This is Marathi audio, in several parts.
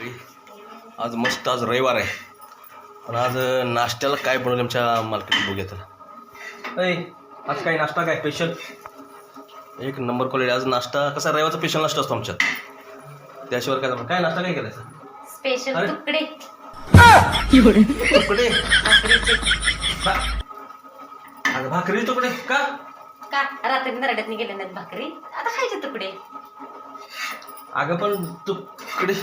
आज मस्त आज रविवार आहे. पण आज नाश्त्याला काय बनवलं आमच्या मार्केट बघूया तर ऐ आज काय नाश्ता काय? स्पेशल एक नंबर क्वालिटी आज नाश्ता कसा रविवारचा स्पेशल नाश्ता असतो आमच्यात. त्याशिवाय काय काय नाश्ता काय करायचा स्पेशल. तुकडे. तुकडे भाकरी तुकडे का? का? रात्री गेले नाहीत भाकरी. आता खायचे तुकडे. अगं पण तुकडे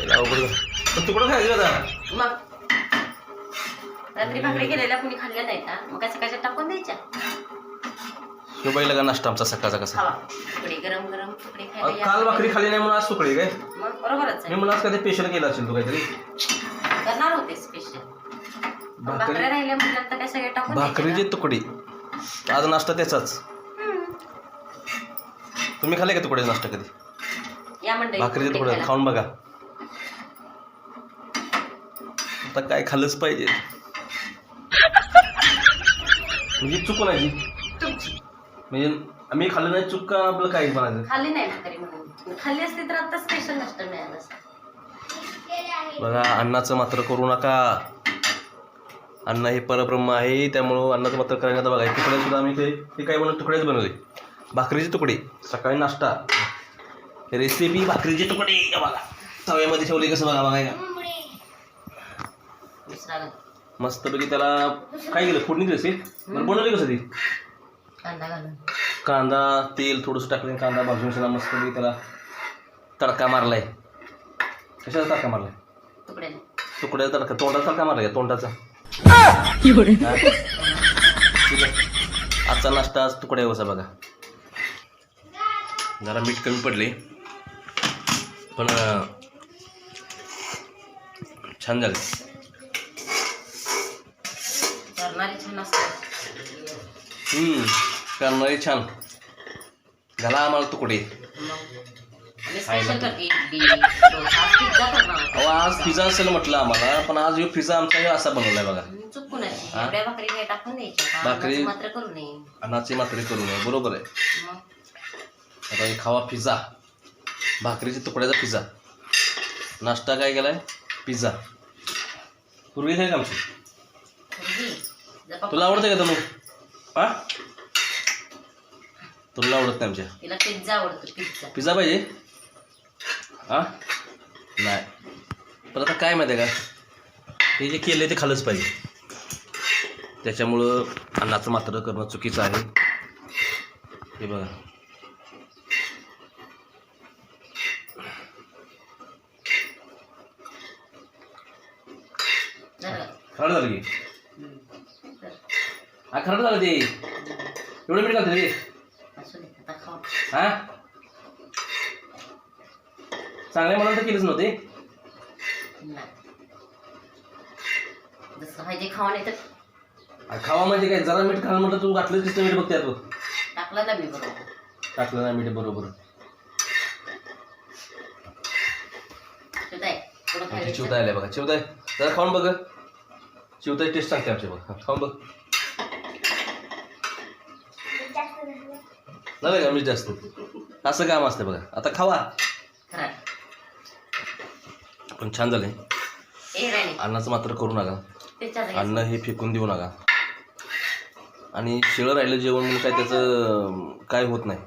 आईला अवघड तुकडं खायचं का मग. रात्री भाकरी गेलेल्या कुणी खाल्ल्या नाही का मग कशा कशा टाकून द्यायच्या? शिवबाईला का नाश्ता आमचा सकाळचा कसा? खावा. तुकडे गरम गरम तुकडे अगं, खायला या. काल भाकरी खाली नाही म्हणून आज तुकडे काय? मग बरोबरच मी आहे मला आज कधी स्पेशल केलं असेल तू काहीतरी. करणार होते स्पेशल भाकरी भाकऱ्या राहिल्या म्हटलं तर काय सगळे टाकून भाकरीची तुकडी. आज नाश्ता त्याचाच. हम्म. तुम्ही खाल्ले का तुकडे नाश्ता कधी? या मंडळी भाकरीचे तुकडे. खाऊन बघा. आता काय खाल्लंच पाहिजे. म्हणजे चूक नाही म्हणजे आम्ही खाल्लं नाही चूक का आपलं काय म्हणायचं? खाल्ली नाही म्हणून. खाल्ली असती तर आता स्पेशल नाश्ता मिळाला असता बघा अन्नाचं मात्र करू नका. अन्न हे परब्रह्म आहे त्यामुळं अन्नाचं मात्र करायला आता बघा हे तुकडे सुद्धा आम्ही ते ते काय बनवले तुकडेच बनवले? भाकरीचे तुकडे सकाळी नाश्ता. रेसिपी भाकरीचे तुकडे हे बघा. तव्यामध्ये ठेवले कसं बघा बघा. का दुसरा घाल. मस्तपैकी त्याला काय केलं? फोडणी दिली बरं बनवली कसं ती? कांदा घालून. कांदा तेल थोडंसं टाकलं कांदा भाजून सगळा मस्तपैकी त्याला तडका मारलाय. कशाचा तडका मारलाय? तुकड्याने तुकड्याचा तडका. तोंडाचा तडका मारलाय तोंडाचा? ठीक आहे. आजचा नाश्ता आज तुकड्या वसा बघा. जरा मीठ कमी पडले. पण छान झाले करणारी छान असते हम्म करणारी छान. घाला आम्हाला तुकडे. आज पिझ्झा असेल म्हटलं आम्हाला पण आज पिझ्झा आमचा असा बनवलाय बघा. भाकरी भाकरी- मात्र करू नये. बरोबर आहे. आता हे खावा पिझ्झा. भाकरीच्या तुकड्याचा पिझ्झा. नाश्ता काय केलाय? पिझ्झा. पूर्वी काय का आमची तुला आवडतं का तनु हा? तुला आवडत नाही आमच्या. तिला पिझ्झा आवडतो पिझ्झा पिझ्झा पाहिजे? हा? नाही. पण आता काय माहिती आहे का? हे जे केलं ते खाल्लंच पाहिजे. त्याच्यामुळं अन्नाचं मात्र करणं चुकीचं आहे. हे बघा. झालं की. हा खरं झालं ते एवढं मीठ घालतं रे असू दे आता खाऊ हा चांगल्या मला तर केलंच नव्हते. नाही जसं पाहिजे खावा नाही तर अरे खावा म्हणजे काय? जरा मीठ खाणं म्हटलं तू घातलं तिथं मीठ बघते तू टाकलं ना मी बरोबर. टाकलं नाही मीठ बरोबर. चिवताय? थोडं आमची आल्या बघा चिवताय. जरा खाऊन बघ. चिवताय टेस्ट सांगते आमच्या बघा. खाऊन बघ. नाही का मीठ जास्त असं काम असतं बघा. आता खावा. पण छान झालंय. राणी. अन्नाचं मात्र करू नका. अन्न हे फेकून देऊ नका. आणि शिळं राहिलं जेवण म्हणून काय त्याचं काय होत नाही.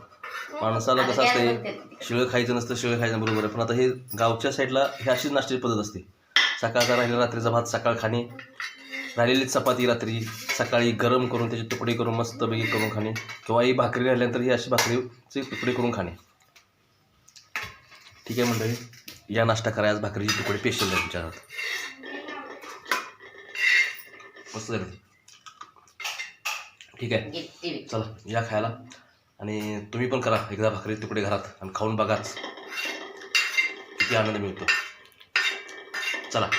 माणसाला कसं असतंय शिळं खायचं नसतं शिळं खायचं बरोबर आहे. पण आता हे गावच्या साईडला ही अशीच नाश्त्याची पद्धत असते. सकाळचा राहिलेला रात्रीचा भात सकाळ खाणे. राहिलेली चपाती रात्री सकाळी गरम करून त्याचे तुकडे करून मस्तपैकी करून खाणे. किंवा ही भाकरी राहिल्यानंतर ही अशी भाकरीचे तुकडे करून खाणे. ठीक आहे मंडळी या नाश्ता करा. आज भाकरीचे तुकडे स्पेशल आहे तुमच्या हातात. मस्त झाले. ठीक आहे. चला या खायला. आणि तुम्ही पण करा. एकदा भाकरी तुकडे घरात आणि खाऊन बघाच किती आनंद मिळतो. चला.